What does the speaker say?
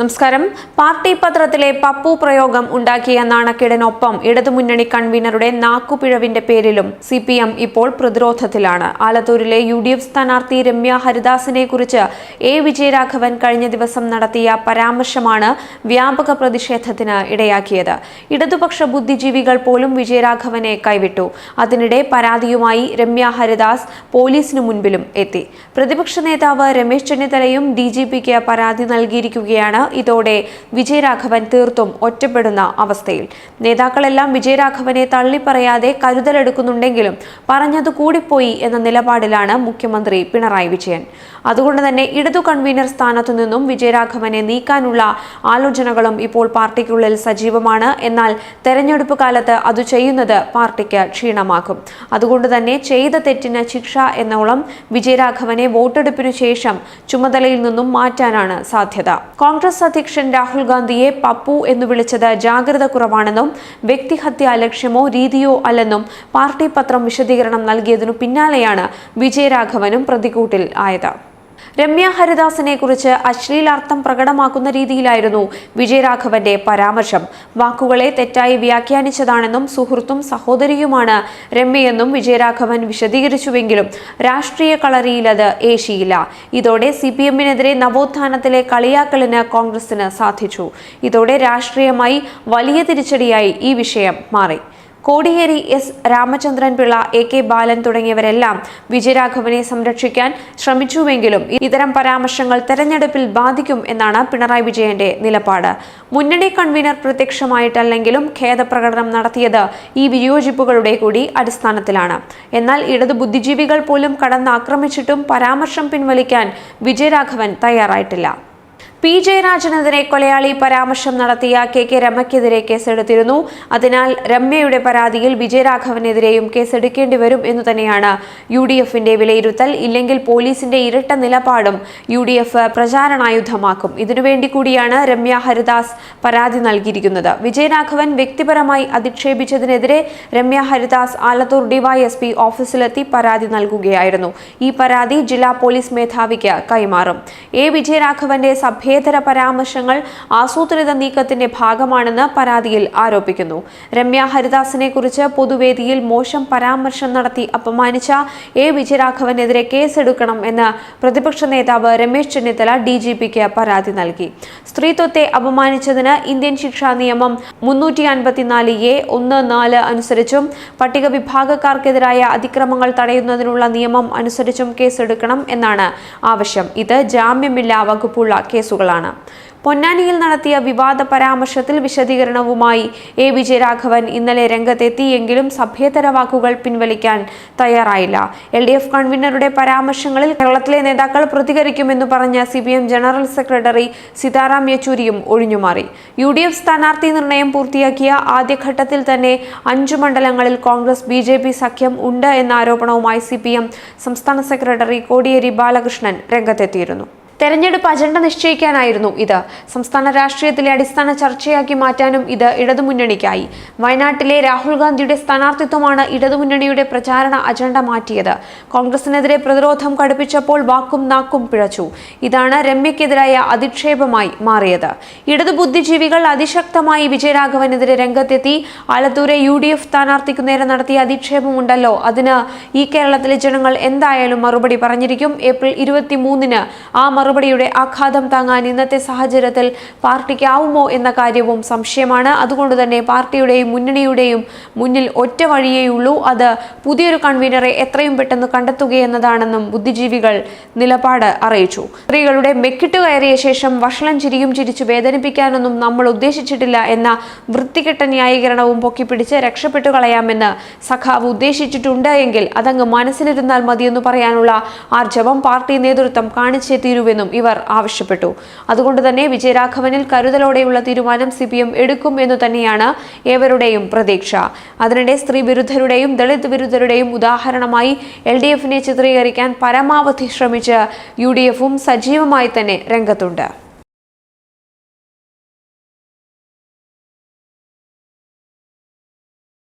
നമസ്കാരം. പാർട്ടി പത്രത്തിലെ പപ്പു പ്രയോഗം ഉണ്ടാക്കിയ നാണക്കേടിനൊപ്പം ഇടതുമുന്നണി കൺവീനറുടെ നാക്കുപിഴവിന്റെ പേരിലും സി പി എം ഇപ്പോൾ പ്രതിരോധത്തിലാണ്. ആലത്തൂരിലെ യു ഡി എഫ് സ്ഥാനാർത്ഥി രമ്യ ഹരിദാസിനെ കുറിച്ച് എ വിജയരാഘവൻ കഴിഞ്ഞ ദിവസം നടത്തിയ പരാമർശമാണ് വ്യാപക പ്രതിഷേധത്തിന് ഇടയാക്കിയത്. ഇടതുപക്ഷ ബുദ്ധിജീവികൾ പോലും വിജയരാഘവനെ കൈവിട്ടു. അതിനിടെ പരാതിയുമായി രമ്യ ഹരിദാസ് പോലീസിനു മുൻപിലും എത്തി. പ്രതിപക്ഷ നേതാവ് രമേശ് ചെന്നിത്തലയും ഡി പരാതി നൽകിയിരിക്കുകയാണ് ഇതോടെ വിജയരാഘവൻ തീർത്തും ഒറ്റപ്പെടുന്ന അവസ്ഥയിൽ. നേതാക്കളെല്ലാം വിജയരാഘവനെ തള്ളിപ്പറയാതെ കരുതലെടുക്കുന്നുണ്ടെങ്കിലും പറഞ്ഞത് കൂടിപ്പോയി എന്ന നിലപാടിലാണ് മുഖ്യമന്ത്രി പിണറായി വിജയൻ. അതുകൊണ്ട് തന്നെ ഇടതു കൺവീനർ സ്ഥാനത്തു നിന്നും വിജയരാഘവനെ നീക്കാനുള്ള ആലോചനകളും ഇപ്പോൾ പാർട്ടിക്കുള്ളിൽ സജീവമാണ്. എന്നാൽ തെരഞ്ഞെടുപ്പ് കാലത്ത് അത് ചെയ്യുന്നത് പാർട്ടിക്ക് ക്ഷീണമാക്കും അതുകൊണ്ട് തന്നെ ചെയ്ത തെറ്റിന് ശിക്ഷ എന്നോളം വിജയരാഘവനെ വോട്ടെടുപ്പിനു ശേഷം ചുമതലയിൽ നിന്നും മാറ്റാനാണ് സാധ്യത. കോൺഗ്രസ് അധ്യക്ഷൻ രാഹുൽ ഗാന്ധിയെ പപ്പു എന്ന് വിളിച്ചത് ജാഗ്രത കുറവാണെന്നും വ്യക്തിഹത്യ ലക്ഷ്യമോ രീതിയോ അല്ലെന്നും പാർട്ടി പത്രം വിശദീകരണം നൽകിയതിനു പിന്നാലെയാണ് വിജയരാഘവനും പ്രതികൂട്ടിൽ ആയത്. രമ്യ ഹരിദാസിനെ കുറിച്ച് അശ്ലീലാർത്ഥം പ്രകടമാക്കുന്ന രീതിയിലായിരുന്നു വിജയരാഘവന്റെ പരാമർശം. വാക്കുകളെ തെറ്റായി വ്യാഖ്യാനിച്ചതാണെന്നും സുഹൃത്തും സഹോദരിയുമാണ് രമ്യയെന്നും വിജയരാഘവൻ വിശദീകരിച്ചുവെങ്കിലും രാഷ്ട്രീയ കളരിയിൽ അത് ഏശിയില്ല. ഇതോടെ സി പി എമ്മിനെതിരെ നവോത്ഥാനത്തിലെ കളിയാക്കലിന് കോൺഗ്രസിന് സാധിച്ചു. ഇതോടെ രാഷ്ട്രീയമായി വലിയ തിരിച്ചടിയായി ഈ വിഷയം മാറി. Kodiyeri S Ramachandran Pillai A K Balan തുടങ്ങിയവരെല്ലാം വിജയരാഘവനെ സംരക്ഷിക്കാൻ ശ്രമിച്ചുവെങ്കിലും ഇത്തരം പരാമർശങ്ങൾ തെരഞ്ഞെടുപ്പിൽ ബാധിക്കും എന്നാണ് പിണറായി വിജയന്റെ നിലപാട്. മുന്നണി കൺവീനർ പ്രത്യക്ഷമായിട്ടല്ലെങ്കിലും ഖേദപ്രകടനം നടത്തിയത് ഈ വിയോജിപ്പുകളുടെ കൂടി അടിസ്ഥാനത്തിലാണ്. എന്നാൽ ഇടതു ബുദ്ധിജീവികൾ പോലും കടന്നാക്രമിച്ചിട്ടും പരാമർശം പിൻവലിക്കാൻ വിജയരാഘവൻ തയ്യാറായിട്ടില്ല. പി ജയരാജനെതിരെ കൊലയാളി പരാമർശം നടത്തിയ കെ കെ രമയ്ക്കെതിരെ കേസെടുത്തിരുന്നു. അതിനാൽ രമ്യയുടെ പരാതിയിൽ വിജയരാഘവനെതിരെയും കേസെടുക്കേണ്ടി വരും എന്നു തന്നെയാണ് യു ഡി എഫിന്റെ വിലയിരുത്തൽ. ഇല്ലെങ്കിൽ പോലീസിന്റെ ഇരട്ട നിലപാടും യു ഡി എഫ് പ്രചാരണായുധമാക്കും. ഇതിനുവേണ്ടി കൂടിയാണ് രമ്യ ഹരിദാസ് പരാതി നൽകിയിരിക്കുന്നത്. വിജയരാഘവൻ വ്യക്തിപരമായി അധിക്ഷേപിച്ചതിനെതിരെ രമ്യ ഹരിദാസ് ആലത്തൂർ ഡിവൈഎസ്പി ഓഫീസിലെത്തി പരാതി നൽകുകയായിരുന്നു. ഈ പരാതി ജില്ലാ പോലീസ് മേധാവിക്ക് കൈമാറും. എ വിജയരാഘവന്റെ സഭ്യ സഭ്യേതര പരാമർശങ്ങൾ ആസൂത്രിത നീക്കത്തിന്റെ ഭാഗമാണെന്ന് പരാതിയിൽ ആരോപിക്കുന്നു. രമ്യ ഹരിദാസിനെ കുറിച്ച് പൊതുവേദിയിൽ മോശം പരാമർശം നടത്തി അപമാനിച്ച എ വിജയരാഘവനെതിരെ കേസെടുക്കണം എന്ന് പ്രതിപക്ഷ നേതാവ് രമേശ് ചെന്നിത്തല ഡി ജി പിക്ക് പരാതി നൽകി. സ്ത്രീത്വത്തെ അപമാനിച്ചതിന് ഇന്ത്യൻ ശിക്ഷാ നിയമം മുന്നൂറ്റി അൻപത്തിനാല് എ ഒന്ന് നാല് അനുസരിച്ചും പട്ടിക വിഭാഗക്കാർക്കെതിരായ അതിക്രമങ്ങൾ തടയുന്നതിനുള്ള നിയമം അനുസരിച്ചും കേസെടുക്കണം എന്നാണ് ആവശ്യം. ഇത് ജാമ്യമില്ലാ വകുപ്പുള്ള കേസുകളാണ് പൊന്നാനിയിൽ നടത്തിയ വിവാദ പരാമർശത്തിൽ വിശദീകരണവുമായി എ. വിജയരാഘവൻ ഇന്നലെ രംഗത്തെത്തിയെങ്കിലും സഭ്യതര വാക്കുകൾ പിൻവലിക്കാൻ തയ്യാറായില്ല. എൽ. ഡി. എഫ് കൺവീനറുടെ പരാമർശങ്ങളിൽ കേരളത്തിലെ നേതാക്കൾ പ്രതികരിക്കുമെന്ന് പറഞ്ഞ C. P. M. General secretary Sitaram യെച്ചൂരിയും ഒഴിഞ്ഞുമാറി. യു. ഡി. എഫ് സ്ഥാനാർത്ഥി നിർണയം പൂർത്തിയാക്കിയ ആദ്യഘട്ടത്തിൽ തന്നെ അഞ്ചു മണ്ഡലങ്ങളിൽ കോൺഗ്രസ് ബി. ജെ. പി സഖ്യം ഉണ്ട് എന്ന ആരോപണവുമായി സി. പി. എം. സംസ്ഥാന സെക്രട്ടറി കോടിയേരി ബാലകൃഷ്ണൻ രംഗത്തെത്തിയിരുന്നു. തെരഞ്ഞെടുപ്പ് അജണ്ട നിശ്ചയിക്കാനായിരുന്നു ഇത്. സംസ്ഥാന രാഷ്ട്രീയത്തിലെ അടിസ്ഥാന ചർച്ചയാക്കി മാറ്റാനും ഇത് ഇടതുമുന്നണിക്കായി. വയനാട്ടിലെ രാഹുൽ ഗാന്ധിയുടെ സ്ഥാനാർത്ഥിത്വമാണ് ഇടതുമുന്നണിയുടെ പ്രചാരണ അജണ്ട മാറ്റിയത്. കോൺഗ്രസിനെതിരെ പ്രതിരോധം കടുപ്പിച്ചപ്പോൾ വാക്കും നാക്കും പിഴച്ചു. ഇതാണ് രമ്യക്കെതിരായ അധിക്ഷേപമായി മാറിയത്. ഇടതു ബുദ്ധിജീവികൾ അതിശക്തമായി വിജയരാഘവനെതിരെ രംഗത്തെത്തി. ആലത്തൂരെ യു ഡി എഫ് സ്ഥാനാർത്ഥിക്കു നേരെ നടത്തിയ അധിക്ഷേപമുണ്ടല്ലോ. അതിന് ഈ കേരളത്തിലെ ജനങ്ങൾ എന്തായാലും മറുപടി പറഞ്ഞിരിക്കും. ഏപ്രിൽ ഇരുപത്തി മൂന്നിന് ആ മറുപടിയുടെ ആഘാതം താങ്ങാൻ ഇന്നത്തെ സാഹചര്യത്തിൽ പാർട്ടിക്കാവുമോ എന്ന കാര്യവും സംശയമാണ്. അതുകൊണ്ട് തന്നെ പാർട്ടിയുടെയും മുന്നണിയുടെയും മുന്നിൽ ഒറ്റ വഴിയേയുള്ളൂ അത് പുതിയൊരു കൺവീനറെ എത്രയും പെട്ടെന്ന് കണ്ടെത്തുകയെന്നതാണെന്നും ബുദ്ധിജീവികൾ നിലപാട് അറിയിച്ചു. സ്ത്രീകളുടെ മെക്കിട്ട് കയറിയ ശേഷം വഷളം ചിരിയും ചിരിച്ചു വേദനിപ്പിക്കാനൊന്നും നമ്മൾ ഉദ്ദേശിച്ചിട്ടില്ല എന്ന വൃത്തികെട്ട ന്യായീകരണവും പൊക്കിപ്പിടിച്ച് രക്ഷപ്പെട്ടു കളയാമെന്ന് സഖാവ് ഉദ്ദേശിച്ചിട്ടുണ്ട് എങ്കിൽ അതങ്ങ് മനസ്സിലിരുന്നാൽ മതിയെന്ന് പറയാനുള്ള ആർജവം പാർട്ടി നേതൃത്വം കാണിച്ചേ തീരുവെന്നും ഇവർ ആവശ്യപ്പെട്ടു. അതുകൊണ്ട് തന്നെ വിജയരാഘവനിൽ കരുതലോടെയുള്ള തീരുമാനം സി പി എം എടുക്കും എന്നു തന്നെയാണ് ഏവരുടെയും പ്രതീക്ഷ. അതിനിടെ സ്ത്രീ വിരുദ്ധരുടെയും ദളിത് വിരുദ്ധരുടെയും ഉദാഹരണമായി എൽ ഡി എഫിനെ ചിത്രീകരിക്കാൻ പരമാവധി ശ്രമിച്ച് യു ഡി എഫും സജീവമായി തന്നെ രംഗത്തുണ്ട്.